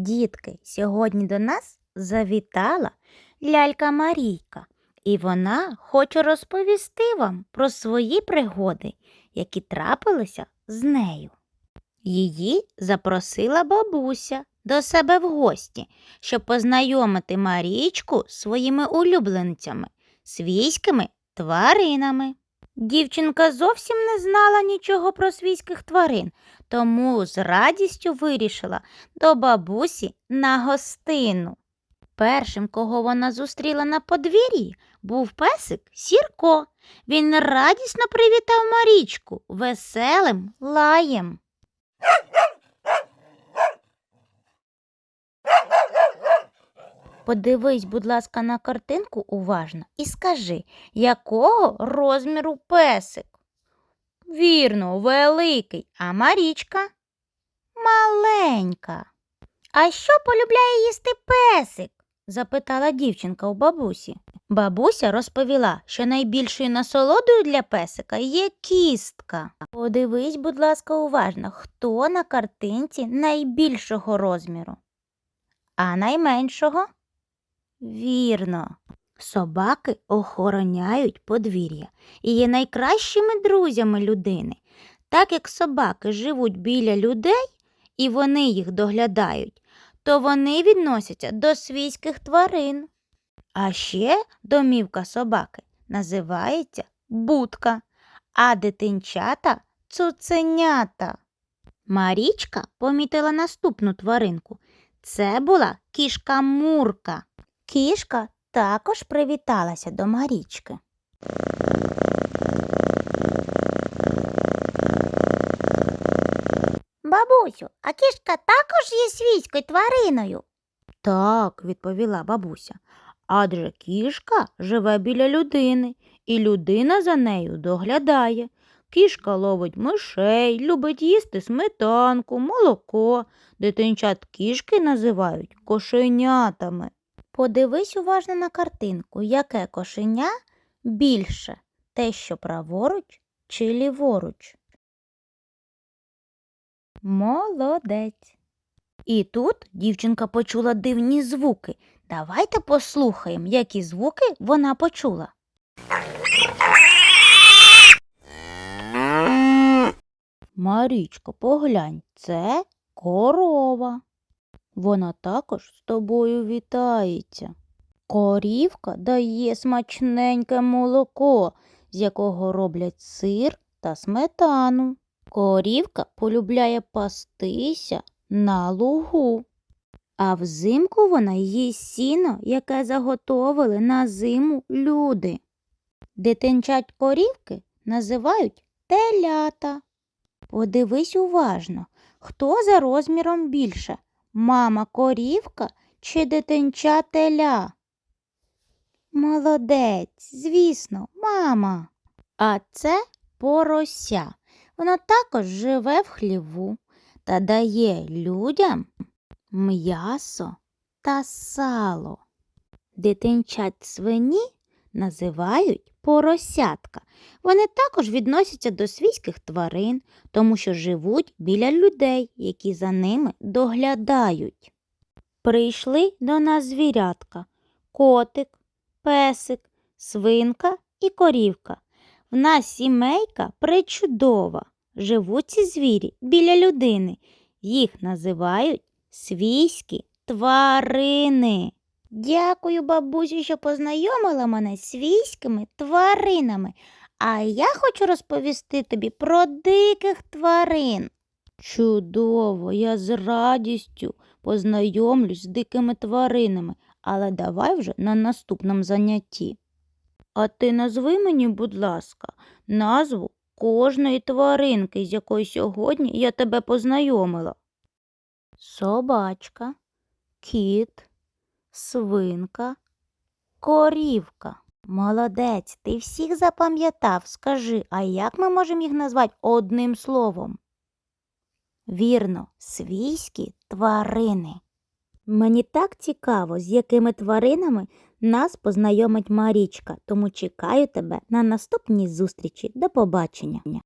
Дітки, сьогодні до нас завітала лялька Марійка, і вона хоче розповісти вам про свої пригоди, які трапилися з нею. Її запросила бабуся до себе в гості, щоб познайомити Марічку своїми улюбленцями, свійськими тваринами. Дівчинка зовсім не знала нічого про свійських тварин, тому з радістю вирішила до бабусі на гостину. Першим, кого вона зустріла на подвір'ї, був песик Сірко. Він радісно привітав Марічку веселим лаєм. Подивись, будь ласка, на картинку уважно і скажи, якого розміру песик? Вірно, великий, а Марічка маленька. А що полюбляє їсти песик? запитала дівчинка у бабусі. Бабуся розповіла, що найбільшою насолодою для песика є кістка. Подивись, будь ласка, уважно, хто на картинці найбільшого розміру, а найменшого? Вірно. Собаки охороняють подвір'я і є найкращими друзями людини. Так як собаки живуть біля людей і вони їх доглядають, то вони відносяться до свійських тварин. А ще домівка собаки називається будка, а дитинчата цуценята. Марічка помітила наступну тваринку. Це була кішка Мурка. Кішка також привіталася до Марічки. Бабусю, а кішка також є свійською твариною. Так, відповіла бабуся. Адже кішка живе біля людини, і людина за нею доглядає. Кішка ловить мишей, любить їсти сметанку, молоко. Дитинчат кішки називають кошенятами. Подивись уважно на картинку, яке кошеня більше те, що праворуч чи ліворуч. Молодець. І тут дівчинка почула дивні звуки. Давайте послухаємо, які звуки вона почула. Марічко, поглянь, це корова. Вона також з тобою вітається. Корівка дає смачненьке молоко, з якого роблять сир та сметану. Корівка полюбляє пастися на лугу. А взимку вона їсть сіно, яке заготовили на зиму люди. Дитинчать корівки називають телята. Подивись уважно, хто за розміром більше мама корівка чи дитинча теля? Молодець, звісно, мама. А це порося. Воно також живе в хліву та дає людям м'ясо та сало. Дитинчат свині називають поросятка. Вони також відносяться до свійських тварин, тому що живуть біля людей, які за ними доглядають. Прийшли до нас звірятка котик, песик, свинка і корівка. В нас сімейка причудова. Живуть ці звірі біля людини. Їх називають свійські тварини. Дякую, бабусю, що познайомила мене з свійськими тваринами. А я хочу розповісти тобі про диких тварин. Чудово, я з радістю познайомлюсь з дикими тваринами, але давай вже на наступному занятті. А ти назви мені, будь ласка, назву кожної тваринки, з якою сьогодні я тебе познайомила. Собачка, кіт, свинка, корівка. Молодець, ти всіх запам'ятав. Скажи, а як ми можемо їх назвати одним словом? Вірно, свійські тварини. Мені так цікаво, з якими тваринами нас познайомить Марічка, тому чекаю тебе на наступній зустрічі. До побачення.